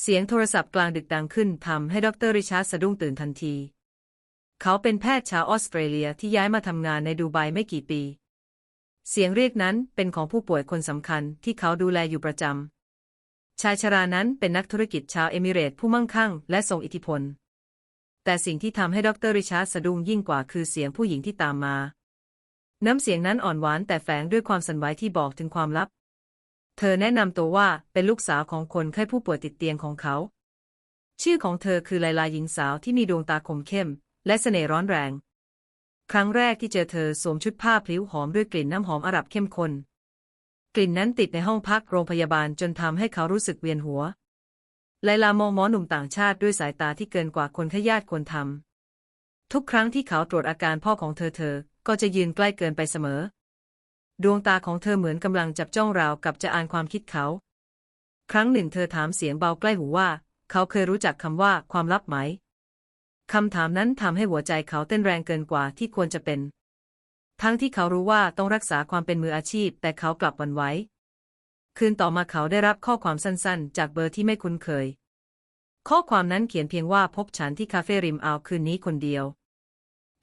เสียงโทรศัพท์กลางดึกดังขึ้นทำให้ดรริชาร์ดสะดุ้งตื่นทันที เขาเป็นแพทย์ชาวออสเตรเลียที่ย้ายมาทำงานในดูไบไม่กี่ปี เสียงเรียกนั้นเป็นของผู้ป่วยคนสำคัญที่เขาดูแลอยู่ประจำ ชายชรานั้นเป็นนักธุรกิจชาวเอมิเรตส์ผู้มั่งคั่งและทรงอิทธิพล แต่สิ่งที่ทำให้ดรริชาร์ดสะดุ้งยิ่งกว่าคือเสียงผู้หญิงที่ตามมา น้ำเสียงนั้นอ่อนหวานแต่แฝงด้วยความสันไหวที่บอกถึงความลับ เธอแนะนำตัวว่าเป็นลูกสาวของคนไข้ผู้ป่วยติดเตียงของเขา ชื่อของเธอคือไลลาหญิงสาวที่มีดวงตาคมเข้ม และเสน่ห์ร้อนแรง ครั้งแรกที่เจอเธอสวมชุดผ้าพลิ้วหอมด้วยกลิ่นน้ำหอมอาหรับเข้มข้นกลิ่นนั้นติดในห้องพักโรงพยาบาลจนทำให้เขารู้สึกเวียนหัวไลลามองหมอหนุ่มต่างชาติด้วยสายตาที่เกินกว่าคนขยาดควรทำทุกครั้งที่เขาตรวจอาการพ่อของเธอเธอ ก็จะยืนใกล้เกินไปเสมอ ดวงตาของเธอเหมือนกำลังจับจ้องราวกับจะอ่านความคิดเขา ครั้งหนึ่งเธอถามเสียงเบาใกล้หูว่า เขาเคยรู้จักคำว่าความลับไหมคำถามนั้นทำให้หัวใจเขาเต้นแรงเกินกว่าที่ควรจะเป็น ทั้งที่เขารู้ว่าต้องรักษาความเป็นมืออาชีพ แต่เขากลับวันไหวคืนต่อมาเขาได้รับข้อความสั้นๆ จากเบอร์ที่ไม่คุ้นเคย ข้อความนั้นเขียนเพียงว่าพบฉันที่คาเฟ่ริมอ่าวคืนนี้คนเดียว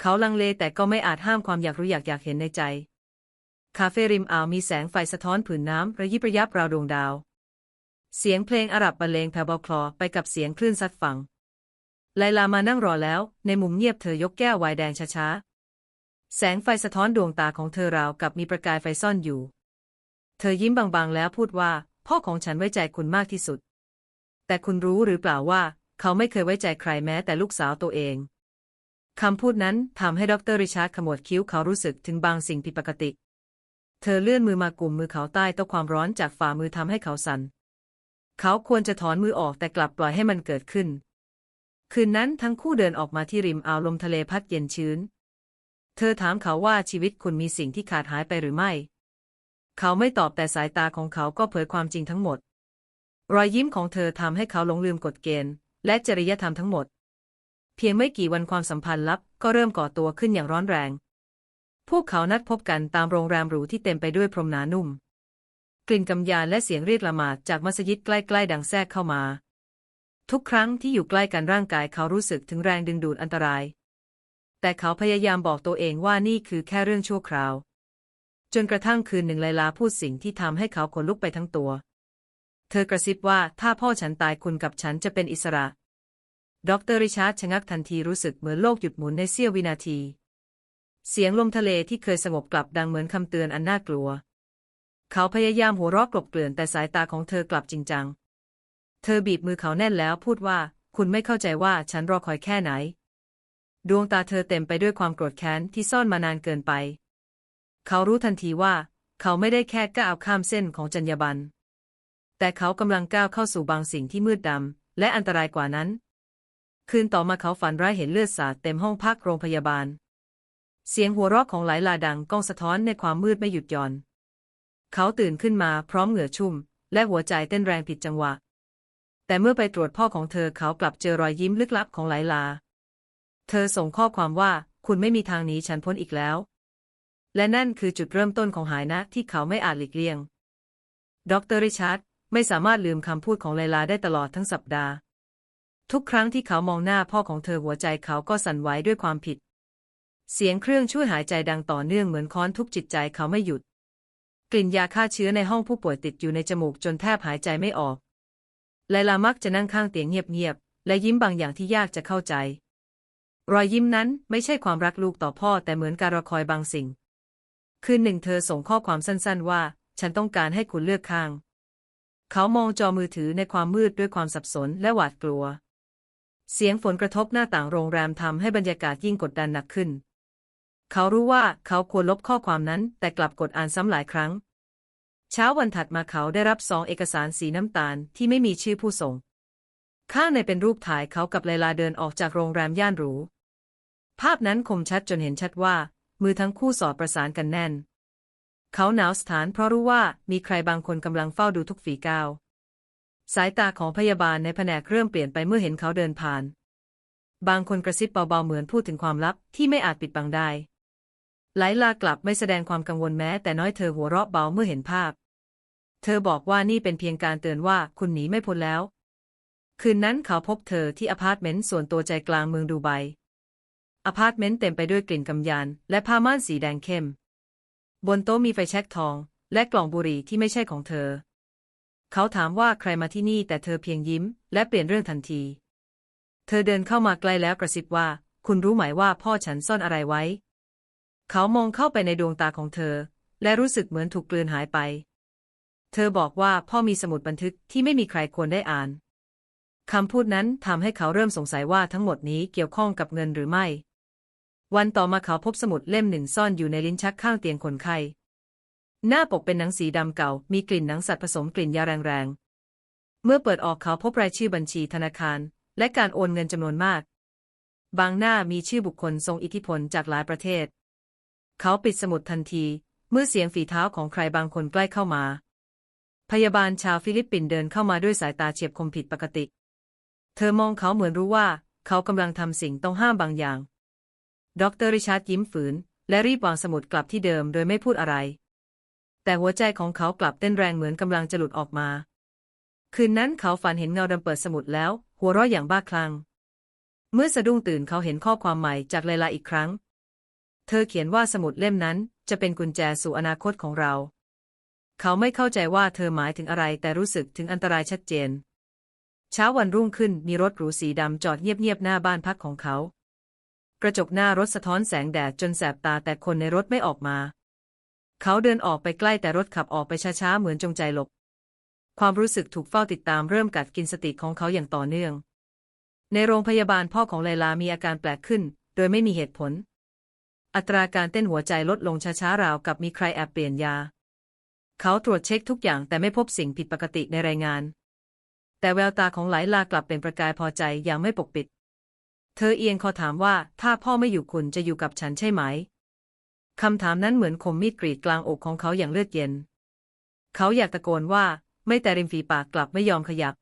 เขาลังเลแต่ก็ไม่อาจห้ามความอยากรู้อยากอยากเห็นในใจ คาเฟ่ริมอ่าวมีแสงไฟสะท้อนผืนน้ำระยิบระยับราวดวงดาว เสียงเพลงอาหรับบรรเลงแผ่วเบาคลอไปกับเสียงคลื่นซัดฝั่งไลลามานั่งรอแล้ว ในมุมเงียบเธอยกแก้วไวน์แดงช้าๆ แสงไฟสะท้อนดวงตาของเธอราวกับมีประกายไฟซ่อนอยู่ เธอยิ้มบางๆแล้วพูดว่า พ่อของฉันไว้ใจคุณมากที่สุด แต่คุณรู้หรือเปล่าว่า เขาไม่เคยไว้ใจใครแม้แต่ลูกสาวตัวเองคำพูดนั้นทำให้ดรริชาร์ดขมวดคิ้วเขารู้สึกถึงบางสิ่งผิดปกติ เธอเลื่อนมือมากลุ่มมือเขาใต้โต้ความร้อนจากฝ่ามือทำให้เขาสัน่น เขาควรจะถอนมือออกแต่กลับปล่อยให้มันเกิดขึ้น คืนนั้นทั้งคู่เดินออกมาที่ริมอ่าวลมทะเลพัดเย็นชื้น เธอถามเขาว่าชีวิตคุณมีสิ่งที่ขาดหายไปหรือไม่ เขาไม่ตอบแต่สายตาของเขาก็เผยความจริงทั้งหมด รอยยิ้มของเธอทำให้เขาหลงลืมกฎเกณฑ์ และจริยธรรมทั้งหมด เพียงไม่กี่วันความสัมพันธ์ลับก็เริ่มก่อตัวขึ้นอย่างร้อนแรง พวกเขานัดพบกันตามโรงแรมหรูที่เต็มไปด้วยพรมหนานุ่ม กลิ่นกำยานและเสียงเรียกละหมาดจากมัสยิดใกล้ๆดังแทรกเข้ามา ทุกครั้งที่อยู่ใกล้กันร่างกายเขารู้สึกถึงแรงดึงดูดอันตราย แต่เขาพยายามบอกตัวเองว่านี่คือแค่เรื่องชั่วคราว จนกระทั่งคืนหนึ่งไลลาพูดสิ่งที่ทำให้เขาขนลุกไปทั้งตัว เธอกระซิบว่าถ้าพ่อฉันตายคุณกับฉันจะเป็นอิสระ ดรริชาร์ดชะงักทันทีรู้สึกเหมือนโลกหยุดหมุนในเสี้ยววินาที เสียงลมทะเลที่เคยสงบกลับดังเหมือนคำเตือนอันน่ากลัว เขาพยายามหัวเราะกลบเกลื่อนแต่สายตาของเธอกลับจริงจัง เธอบีบมือเขาแน่นแล้วพูดว่า คุณไม่เข้าใจว่าฉันรอคอยแค่ไหน ดวงตาเธอเต็มไปด้วยความโกรธแค้นที่ซ่อนมานานเกินไป เขารู้ทันทีว่า เขาไม่ได้แค่ก้าวข้ามเส้นของจรรยาบรรณ แต่เขากำลังก้าวเข้าสู่บางสิ่งที่มืดดำและอันตรายกว่านั้น คืนต่อมาเขาฝันร้ายเห็นเลือดสาดเต็มห้องพักโรงพยาบาล เสียงหัวเราะของหลายลาดังก้องสะท้อนในความมืดไม่หยุดหย่อน เขาตื่นขึ้นมาพร้อมเหงื่อชุ่ม และหัวใจเต้นแรงผิดจังหวะ แต่เมื่อไปตรวจพ่อของเธอเขากลับเจอรอยยิ้มลึกลับของหลายลา เธอส่งข้อความว่าคุณไม่มีทางหนีฉันพ้นอีกแล้ว และนั่นคือจุดเริ่มต้นของหายนะที่เขาไม่อาจหลีกเลี่ยง ดรริชาร์ดไม่สามารถลืมคำพูดของไลลาได้ตลอดทั้งสัปดาห์ ทุกครั้งที่เขามองหน้าพ่อของเธอหัวใจเขาก็สั่นไหวด้วยความผิด เสียงเครื่องช่วยหายใจดังต่อเนื่องเหมือนค้อนทุบจิตใจเขาไม่หยุด กลิ่นยาฆ่าเชื้อในห้องผู้ป่วยติดอยู่ในจมูกจนแทบหายใจไม่ออกไลลามักจะนั่งข้างเตียงเงียบๆและยิ้มบางอย่างที่ยากจะเข้าใจ รอยยิ้มนั้นไม่ใช่ความรักลูกต่อพ่อแต่เหมือนการรอคอยบางสิ่ง คืนหนึ่งเธอส่งข้อความสั้นๆว่า ฉันต้องการให้คุณเลือกข้าง เขามองจอมือถือในความมืดด้วยความสับสนและหวาดกลัว เสียงฝนกระทบหน้าต่างโรงแรมทำให้บรรยากาศยิ่งกดดันหนักขึ้น เขารู้ว่าเขาควรลบข้อความนั้น แต่กลับกดอ่านซ้ำหลายครั้ง เช้าวันถัดมาเขาได้รับซองเอกสารสีน้ำตาลที่ไม่มีชื่อผู้ส่ง ข้างในเป็นรูปถ่ายเขากับไลลาเดินออกจากโรงแรมย่านหรู ภาพนั้นคมชัดจนเห็นชัดว่า มือทั้งคู่สอดประสานกันแน่น เขาหนาวสถานเพราะรู้ว่ามีใครบางคนกำลังเฝ้าดูทุกฝีก้าว สายตาของพยาบาลในแผนกเริ่มเปลี่ยนไปเมื่อเห็นเขาเดินผ่าน บางคนกระซิบเบาๆเหมือนพูดถึงความลับที่ไม่อาจปิดบังได้ ไลลากลับไม่แสดงความกังวลแม้แต่น้อยเธอหัวเราะเบาเมื่อเห็นภาพ เธอบอกว่านี่เป็นเพียงการเตือนว่าคุณหนีไม่พ้นแล้ว คืนนั้นเขาพบเธอที่อพาร์ตเมนต์ส่วนตัวใจกลางเมืองดูไบ อพาร์ตเมนต์เต็มไปด้วยกลิ่นกำยาน และผ้าม่านสีแดงเข้ม บนโต๊ะมีไฟแช็กทอง และกล่องบุหรี่ที่ไม่ใช่ของเธอ เขาถามว่าใครมาที่นี่แต่เธอเพียงยิ้ม และเปลี่ยนเรื่องทันที เธอเดินเข้ามาใกล้แล้วกระซิบว่า คุณรู้ไหมว่าพ่อฉันซ่อนอะไรไว้ เขามองเข้าไปในดวงตาของเธอ และรู้สึกเหมือนถูกกลืนหายไป เธอบอกว่าพ่อมีสมุดบันทึกที่ไม่มีใครควรได้อ่านคำพูดนั้นทำให้เขาเริ่มสงสัยว่าทั้งหมดนี้เกี่ยวข้องกับเงินหรือไม่ วันต่อมาเขาพบสมุดเล่มหนึ่งซ่อนอยู่ในลิ้นชักข้างเตียงคนไข้หน้าปกเป็นหนังสีดำเก่า มีกลิ่นหนังสัตว์ผสมกลิ่นยาแรงๆ เมื่อเปิดออกเขาพบรายชื่อบัญชีธนาคาร และการโอนเงินจำนวนมาก บางหน้ามีชื่อบุคคลทรงอิทธิพลจากหลายประเทศ เขาปิดสมุดทันที เมื่อเสียงฝีเท้าของใครบางคนใกล้เข้ามา พยาบาลชาวฟิลิปปินส์เดินเข้ามาด้วยสายตาเฉียบคมผิดปกติ เธอมองเขาเหมือนรู้ว่า เขากำลังทำสิ่งต้องห้ามบางอย่าง ดรริชาร์ดยิ้มฝืน และรีบวางสมุดกลับที่เดิมโดยไม่พูดอะไร แต่หัวใจของเขากลับเต้นแรงเหมือนกำลังจะหลุดออกมา คืนนั้นเขาฝันเห็นเงาดำเปิดสมุดแล้ว หัวเราะอย่างบ้าคลั่งเมื่อสะดุ้งตื่นเขาเห็นข้อความใหม่จากไลลาอีกครั้ง เธอเขียนว่าสมุดเล่มนั้นจะเป็นกุญแจสู่อนาคตของเรา เขาไม่เข้าใจว่าเธอหมายถึงอะไรแต่รู้สึกถึงอันตรายชัดเจน เช้าวันรุ่งขึ้นมีรถหรูสีดำจอดเงียบๆหน้าบ้านพักของเขา กระจกหน้ารถสะท้อนแสงแดดจนแสบตาแต่คนในรถไม่ออกมา เขาเดินออกไปใกล้แต่รถขับออกไปช้าๆเหมือนจงใจหลบ ความรู้สึกถูกเฝ้าติดตามเริ่มกัดกินสติของเขาอย่างต่อเนื่อง ในโรงพยาบาลพ่อของไลลามีอาการแปลกขึ้น โดยไม่มีเหตุผล อัตราการเต้นหัวใจลดลงช้าๆราวกับมีใครแอบเปลี่ยนยา เขาตรวจเช็คทุกอย่างแต่ไม่พบสิ่งผิดปกติในรายงาน แต่แววตาของไหลลากลับเป็นประกายพอใจอย่างไม่ปกปิด เธอเอียงคอถามว่าถ้าพ่อไม่อยู่คุณจะอยู่กับฉันใช่ไหมคำถามนั้นเหมือนคมมีดกรีดกลางอกของเขาอย่างเลือดเย็น เขาอยากตะโกนว่าไม่แต่ริมฝีปากกลับไม่ยอมขยับ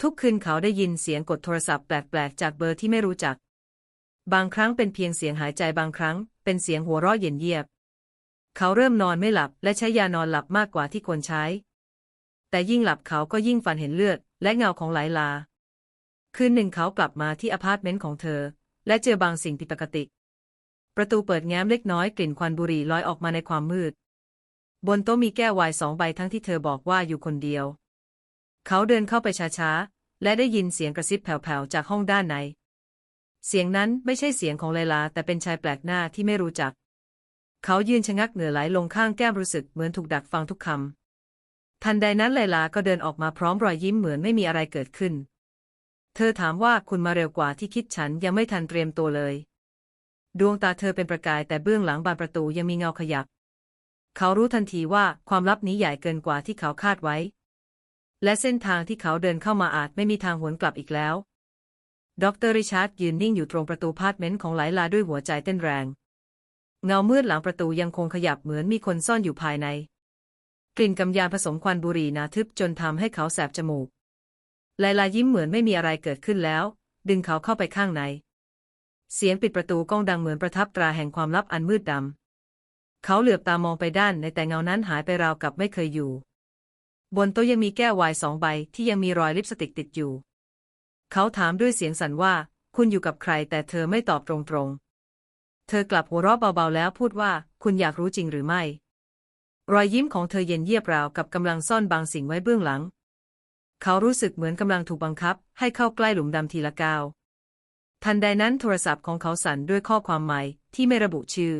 ทุกคืนเขาได้ยินเสียงกดโทรศัพท์แปลกๆจากเบอร์ที่ไม่รู้จัก บางครั้งเป็นเพียงเสียงหายใจบางครั้ง เป็นเสียงหัวเราะเย็นเยียบ เขาเริ่มนอนไม่หลับและใช้ยานอนหลับมากกว่าที่ควรใช้ แต่ยิ่งหลับเขาก็ยิ่งฝันเห็นเลือด และเงาของไหลลา คืนหนึ่งเขากลับมาที่อพาร์ตเมนต์ของเธอ และเจอบางสิ่งผิดปกติ ประตูเปิดแง้มเล็กน้อยกลิ่นควันบุหรี่ลอยออกมาในความมืด บนโต๊ะมีแก้วไวน์สองใบทั้งที่เธอบอกว่าอยู่คนเดียว เขาเดินเข้าไปช้าๆและได้ยินเสียงกระซิบแผ่วๆจากห้องด้านใน เสียงนั้นไม่ใช่เสียงของไลลา แต่เป็นชายแปลกหน้าที่ไม่รู้จัก เขายืนชะงักเหนือไหลลงข้างแก้มรู้สึกเหมือนถูกดักฟังทุกคำทันใดนั้นไลลาก็เดินออกมาพร้อมรอยยิ้มเหมือนไม่มีอะไรเกิดขึ้น เธอถามว่าคุณมาเร็วกว่าที่คิดฉันยังไม่ทันเตรียมตัวเลย ดวงตาเธอเป็นประกายแต่เบื้องหลังบานประตูยังมีเงาขยับ เขารู้ทันทีว่าความลับนี้ใหญ่เกินกว่าที่เขาคาดไว้ และเส้นทางที่เขาเดินเข้ามาอาจไม่มีทางหวนกลับอีกแล้ว ดรริชาร์ดยืนนิ่งอยู่ตรงประตูพาร์เมนต์ของไหลลาด้วยหัวใจเต้นแรง เงามืดหลังประตูยังคงขยับเหมือนมีคนซ่อนอยู่ภายใน กลิ่นกำยานผสมควันบุหรี่หนาทึบจนทำให้เขาแสบจมูกไลลายิ้มเหมือนไม่มีอะไรเกิดขึ้นแล้ว ดึงเขาเข้าไปข้างใน เสียงปิดประตูก้องดังเหมือนประทับตราแห่งความลับอันมืดดำเขาเหลือบตามองไปด้านในแต่เงานั้นหายไปราวกับไม่เคยอยู่ บนโต๊ะยังมีแก้วไวน์สองใบที่ยังมีรอยลิปสติกติดอยู่ เขาถามด้วยเสียงสั่นว่า คุณอยู่กับใครแต่เธอไม่ตอบตรงๆ เธอกลับหัวเราะเบาๆแล้วพูดว่า คุณอยากรู้จริงหรือไม่ รอยยิ้มของเธอเย็นเยียบราวกับกำลังซ่อนบางสิ่งไว้เบื้องหลัง เขารู้สึกเหมือนกำลังถูกบังคับ ให้เข้าใกล้หลุมดำทีละก้าว ทันใดนั้นโทรศัพท์ของเขาสั่นด้วยข้อความใหม่ที่ไม่ระบุชื่อ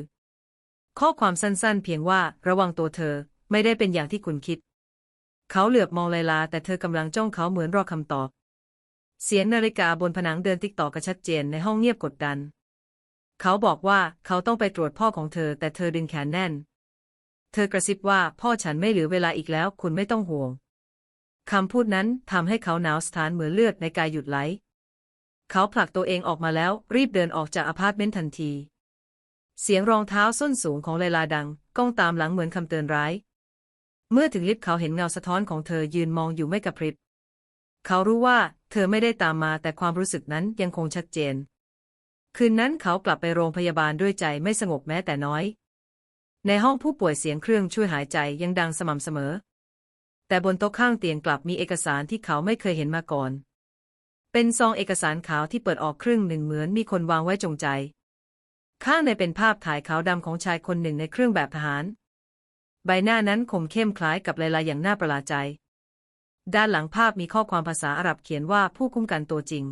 ข้อความสั้นๆ เพียงว่าระวังตัวเธอไม่ได้เป็นอย่างที่คุณคิด เขาเหลือบมองไลลาแต่เธอกำลังจ้องเขาเหมือนรอคำตอบ เสียงนาฬิกาบนผนังเดินติ๊กต่อกันชัดเจนในห้องเงียบกดดัน เขาบอกว่าเขาต้องไปตรวจพ่อของเธอ แต่เธอดึงแขนแน่น เธอกระซิบว่าพ่อฉันไม่เหลือเวลาอีกแล้ว คุณไม่ต้องห่วงคำพูดนั้นทำให้เขาหนาวสถานเหมือนเลือดในกายหยุดไหล เขาผลักตัวเองออกมาแล้ว รีบเดินออกจากอพาร์ตเมนต์ทันที เสียงรองเท้าส้นสูงของไลลาดัง ก้องตามหลังเหมือนคำเตือนร้าย เมื่อถึงลิฟต์เขาเห็นเงาสะท้อนของเธอยืนมองอยู่ไม่กระพริบ เขารู้ว่าเธอไม่ได้ตามมาแต่ความรู้สึกนั้นยังคงชัดเจน คืนนั้นเขากลับไปโรงพยาบาลด้วยใจไม่สงบแม้แต่น้อย ในห้องผู้ป่วยเสียงเครื่องช่วยหายใจยังดังสม่ำเสมอ แต่บนโต๊ะข้างเตียงกลับมีเอกสารที่เขาไม่เคยเห็นมาก่อน เป็นซองเอกสารขาวที่เปิดออกครึ่งหนึ่งเหมือนมีคนวางไว้จงใจ ข้างในเป็นภาพถ่ายขาวดำของชายคนหนึ่งในเครื่องแบบทหาร ใบหน้านั้นคมเข้มคล้ายกับลายลายอย่างน่าประหลาดใจ ด้านหลังภาพมีข้อความภาษาอาหรับเขียนว่าผู้คุ้มกันตัวจริง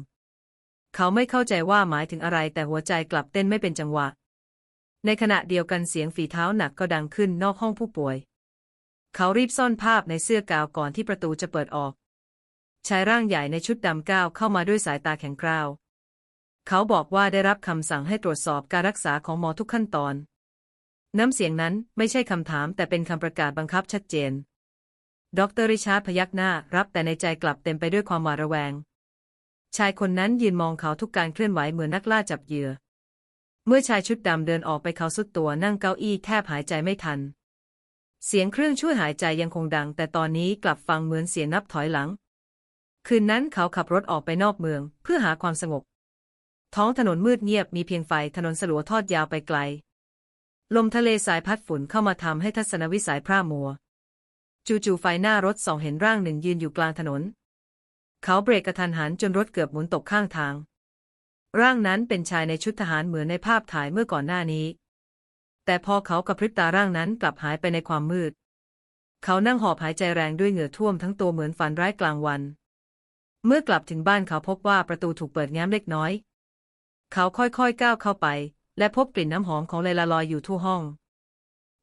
เขาไม่เข้าใจว่าหมายถึงอะไรแต่หัวใจกลับเต้นไม่เป็นจังหวะ ในขณะเดียวกันเสียงฝีเท้าหนักก็ดังขึ้นนอกห้องผู้ป่วย เขารีบซ่อนภาพในเสื้อกาวก่อนที่ประตูจะเปิดออก ชายร่างใหญ่ในชุดดำก้าวเข้ามาด้วยสายตาแข็งกร้าว เขาบอกว่าได้รับคำสั่งให้ตรวจสอบการรักษาของหมอทุกขั้นตอน น้ำเสียงนั้นไม่ใช่คำถามแต่เป็นคำประกาศบังคับชัดเจน ดรริชาร์ดพยักหน้ารับแต่ในใจกลับเต็มไปด้วยความหวาดระแวง ชายคนนั้นยืนมองเขาทุกการเคลื่อนไหวเหมือนนักล่าจับเหยื่อ เมื่อชายชุดดำเดินออกไปเขาสุดตัวนั่งเก้าอี้แทบหายใจไม่ทัน เสียงเครื่องช่วยหายใจยังคงดัง แต่ตอนนี้กลับฟังเหมือนเสียงนับถอยหลัง คืนนั้นเขาขับรถออกไปนอกเมือง เพื่อหาความสงบ ท้องถนนมืดเงียบมีเพียงไฟถนนสลัวทอดยาวไปไกล ลมทะเลสายพัดฝุ่นเข้ามาทำให้ทัศนวิสัยพร่ามัว จู่ๆไฟหน้ารถสองเห็นร่างหนึ่งยืนอยู่กลางถนน เขาเบรกกระทันหันจนรถเกือบหมุนตกข้างทาง ร่างนั้นเป็นชายในชุดทหารเหมือนในภาพถ่ายเมื่อก่อนหน้านี้ แต่พอเขากระพริบตาร่างนั้นกลับหายไปในความมืด เขานั่งหอบหายใจแรงด้วยเหงื่อท่วมทั้งตัวเหมือนฝันร้ายกลางวัน เมื่อกลับถึงบ้านเขาพบว่าประตูถูกเปิดแง้มเล็กน้อย เขาค่อยๆก้าวเข้าไป และพบกลิ่นน้ำหอมของเลลาลอยอยู่ทั่วห้อง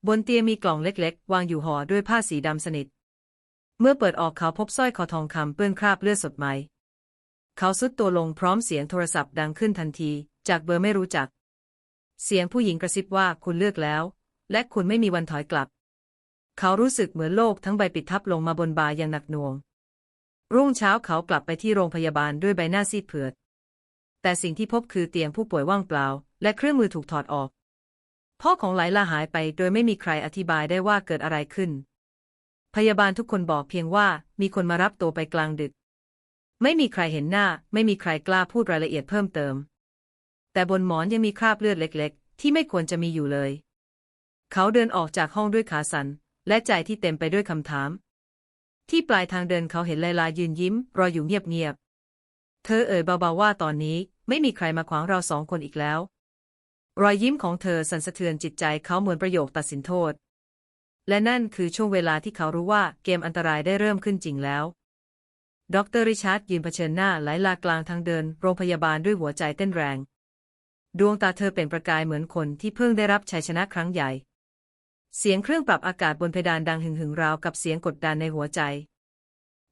บนเตียงมีกล่องเล็กๆ วางอยู่ห่อด้วยผ้าสีดำสนิท เมื่อเปิดออกเขาพบสร้อยคอทองคำเปื้อนคราบเลือดสดใหม่ เขาซุดตัวลงพร้อมเสียงโทรศัพท์ดังขึ้นทันที จากเบอร์ไม่รู้จัก เสียงผู้หญิงกระซิบว่าคุณเลือกแล้ว และคุณไม่มีวันถอยกลับ เขารู้สึกเหมือนโลกทั้งใบปิดทับลงมาบนบ่าอย่างหนักหน่วง รุ่งเช้าเขากลับไปที่โรงพยาบาลด้วยใบหน้าซีดเผือด แต่สิ่งที่พบคือเตียงผู้ป่วยว่างเปล่า และเครื่องมือถูกถอดออก พ่อของไลลาหายไปโดยไม่มีใครอธิบายได้ว่าเกิดอะไรขึ้น พยาบาลทุกคนบอกเพียงว่ามีคนมารับตัวไปกลางดึก ไม่มีใครเห็นหน้า ไม่มีใครกล้าพูดรายละเอียดเพิ่มเติม แต่บนหมอนยังมีคราบเลือดเล็ก ๆ ที่ไม่ควรจะมีอยู่เลย เขาเดินออกจากห้องด้วยขาสัน่นและใจที่เต็มไปด้วยคำถาม ที่ปลายทางเดินเขาเห็นไลลายืนยิ้ม รออยู่เงียบๆเธอเอ่ยเบาๆว่าตอนนี้ไม่มีใครมาขวางเราสองคนอีกแล้ว รอยยิ้มของเธอสั่นสะเทือนจิตใจเขาเหมือนประโยคตัดสินโทษ และนั่นคือช่วงเวลาที่เขารู้ว่าเกมอันตรายได้เริ่มขึ้นจริงแล้วดรริชาร์ดยืนเผชิญหน้าไหลลากลางทางเดิน โรงพยาบาลด้วยหัวใจเต้นแรง ดวงตาเธอเป็นประกายเหมือนคนที่เพิ่งได้รับชัยชนะครั้งใหญ่ เสียงเครื่องปรับอากาศบนเพดานดังหึ่งหึงราวกับเสียงกดดันในหัวใจ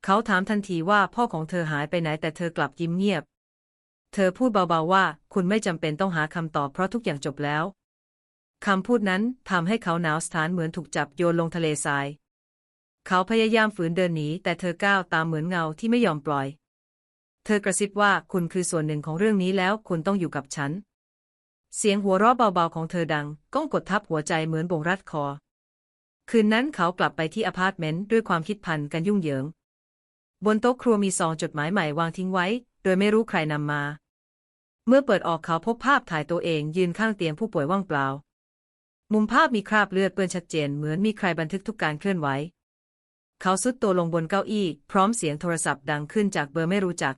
เขาถามทันทีว่าพ่อของเธอหายไปไหนแต่เธอกลับยิ้มเงียบ เธอพูดเบาๆว่า คุณไม่จำเป็นต้องหาคำตอบเพราะทุกอย่างจบแล้ว คำพูดนั้นทำให้เขาหนาวสถานเหมือนถูกจับโยนลงทะเลทราย เขาพยายามฝืนเดินหนีแต่เธอก้าวตามเหมือนเงาที่ไม่ยอมปล่อย เธอกระซิบว่าคุณคือส่วนหนึ่งของเรื่องนี้แล้วคุณต้องอยู่กับฉัน เสียงหัวเราะเบาๆของเธอดัง ก้องกดทับหัวใจเหมือนบ่งรัดคอ คืนนั้นเขากลับไปที่อพาร์ตเมนต์ด้วยความคิดพันกันยุ่งเหยิงบนโต๊ะครัวมีซองจดหมายใหม่วางทิ้งไว้ โดยไม่รู้ใครนำมา เมื่อเปิดออกเขาพบภาพถ่ายตัวเองยืนข้างเตียงผู้ป่วยว่างเปล่า มุมภาพมีคราบเลือดเปื้อนชัดเจนเหมือนมีใครบันทึกทุกการเคลื่อนไหว เขาซุดตัวลงบนเก้าอี้ พร้อมเสียงโทรศัพท์ดังขึ้นจากเบอร์ไม่รู้จัก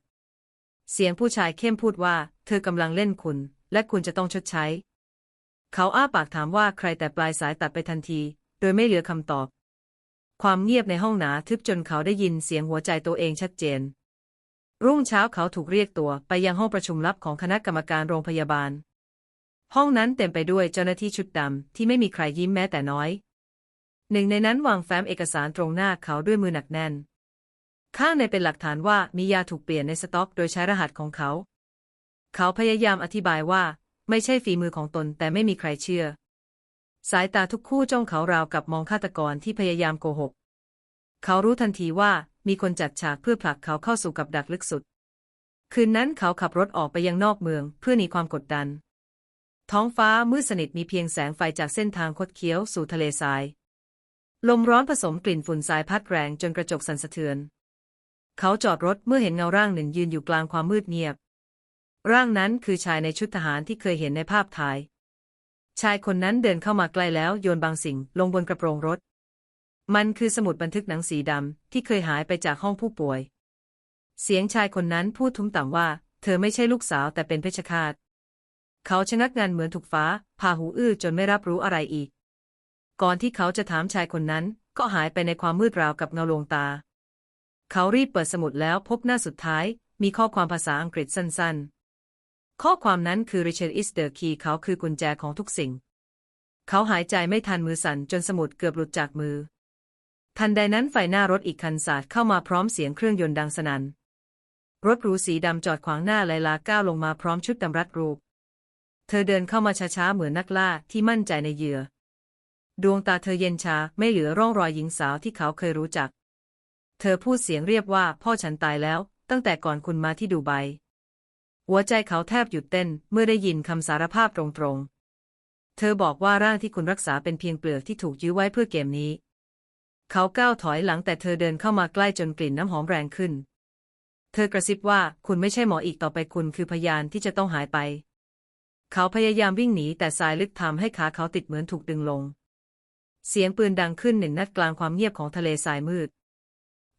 เสียงผู้ชายเข้มพูดว่า เธอกำลังเล่นคุณ และคุณจะต้องชดใช้ เขาอ้าปากถามว่าใครแต่ปลายสายตัดไปทันที โดยไม่เหลือคำตอบความเงียบในห้องหนาทึบจนเขาได้ยินเสียงหัวใจตัวเองชัดเจน รุ่งเช้าเขาถูกเรียกตัวไปยังห้องประชุมลับของคณะกรรมการโรงพยาบาล ห้องนั้นเต็มไปด้วยเจ้าหน้าที่ชุดดำที่ไม่มีใครยิ้มแม้แต่น้อย หนึ่งในนั้นวางแฟ้มเอกสารตรงหน้าเขาด้วยมือหนักแน่น ข้างในเป็นหลักฐานว่ามียาถูกเปลี่ยนในสต็อก โดยใช้รหัสของเขา เขาพยายามอธิบายว่า ไม่ใช่ฝีมือของตนแต่ไม่มีใครเชื่อ สายตาทุกคู่จ้องเขาราวกับมองฆาตกรที่พยายามโกหก เขารู้ทันทีว่า มีคนจัดฉากเพื่อผลักเขาเข้าสู่กับดักลึกสุด คืนนั้นเขาขับรถออกไปยังนอกเมืองเพื่อหนีความกดดัน ท้องฟ้ามืดสนิทมีเพียงแสงไฟจากเส้นทางคดเคี้ยวสู่ทะเลทราย ลมร้อนผสมกลิ่นฝุ่นทรายพัดแรงจนกระจกสั่นสะเทือน เขาจอดรถเมื่อเห็นเงาร่างหนึ่งยืนอยู่กลางความมืดเงียบ ร่างนั้นคือชายในชุดทหารที่เคยเห็นในภาพถ่าย ชายคนนั้นเดินเข้ามาใกล้แล้วโยนบางสิ่งลงบนกระโปรงรถ มันคือสมุดบันทึกหนังสีดำที่เคยหายไปจากห้องผู้ป่วย เสียงชายคนนั้นพูดทุ้มต่ำว่า เธอไม่ใช่ลูกสาวแต่เป็นเพชฌฆาต เขาชะงักงันเหมือนถูกฟ้าผ่าหูอื้อจนไม่รับรู้อะไรอีก ก่อนที่เขาจะถามชายคนนั้นก็หายไปในความมืดราวกับเงาลวงตา เขารีบเปิดสมุดแล้วพบหน้าสุดท้าย มีข้อความภาษาอังกฤษสั้นๆ ข้อความนั้นคือ Richard is the key เขาคือกุญแจของทุกสิ่ง เขาหายใจไม่ทันมือสั่นจนสมุดเกือบหลุดจากมือ ทันใดนั้นไฟหน้ารถอีกคันสาดเข้ามาพร้อมเสียงเครื่องยนต์ดังสนั่น รถหรูสีดำจอดขวางหน้าไลลาก้าวลงมาพร้อมชุดดำรัดรูป เธอเดินเข้ามาช้าๆเหมือนนักล่าที่มั่นใจในเหยื่อ ดวงตาเธอเย็นชาไม่เหลือร่องรอยหญิงสาวที่เขาเคยรู้จัก เธอพูดเสียงเรียบว่าพ่อฉันตายแล้ว ตั้งแต่ก่อนคุณมาที่ดูไบ หัวใจเขาแทบหยุดเต้นเมื่อได้ยินคำสารภาพตรงๆ เธอบอกว่าร่างที่คุณรักษาเป็นเพียงเปลือกที่ถูกยื้อไว้เพื่อเกมนี้ เขาก้าวถอยหลังแต่เธอเดินเข้ามาใกล้จนกลิ่นน้ำหอมแรงขึ้น เธอกระซิบว่าคุณไม่ใช่หมออีกต่อไปคุณคือพยานที่จะต้องหายไป เขาพยายามวิ่งหนีแต่สายลึกทำให้ขาเขาติดเหมือนถูกดึงลง เสียงปืนดังขึ้นหนึ่งนัดกลางความเงียบของทะเลทรายมืด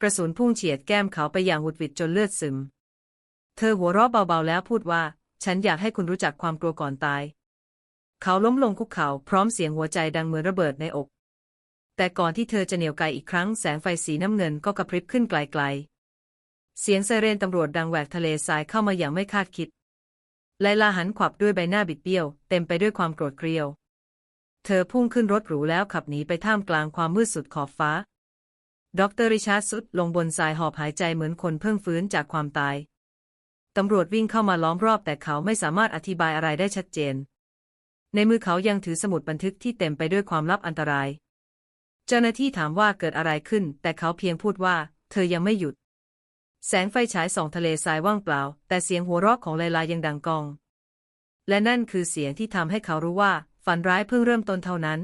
กระสุนพุ่งเฉียดแก้มเขาไปอย่างหวุดหวิดจนเลือดซึม เธอหัวเราะเบาๆแล้วพูดว่า ฉันอยากให้คุณรู้จักความกลัวก่อนตาย เขาล้มลงคุกเข่าพร้อมเสียงหัวใจดังเหมือนระเบิดในอก แต่ก่อนที่เธอจะเหนียวไกลอีกครั้งแสงไฟสีน้ำเงินก็กระพริบขึ้นไกลๆ เสียงไซเรนตำรวจดังแหวกทะเลทรายเข้ามาอย่างไม่คาดคิดไลลาหันขวับด้วยใบหน้าบิดเบี้ยว เต็มไปด้วยความโกรธเกรียว เธอพุ่งขึ้นรถหรูแล้วขับหนีไปท่ามกลางความมืดสุดขอบฟ้า ดรริชาร์ดสุดลงบนทรายหอบหายใจเหมือนคนเพิ่งฟื้นจากความตาย ตำรวจวิ่งเข้ามาล้อมรอบแต่เขาไม่สามารถอธิบายอะไรได้ชัดเจน ในมือเขายังถือสมุดบันทึกที่เต็มไปด้วยความลับอันตราย เจ้าหน้าที่ถามว่าเกิดอะไรขึ้น แต่เขาเพียงพูดว่า เธอยังไม่หยุด แสงไฟฉายส่องทะเลทรายว่างเปล่า แต่เสียงหัวเราะของไลลายังดังกอง และนั่นคือเสียงที่ทำให้เขารู้ว่า ฝันร้ายเพิ่งเริ่มต้นเท่านั้น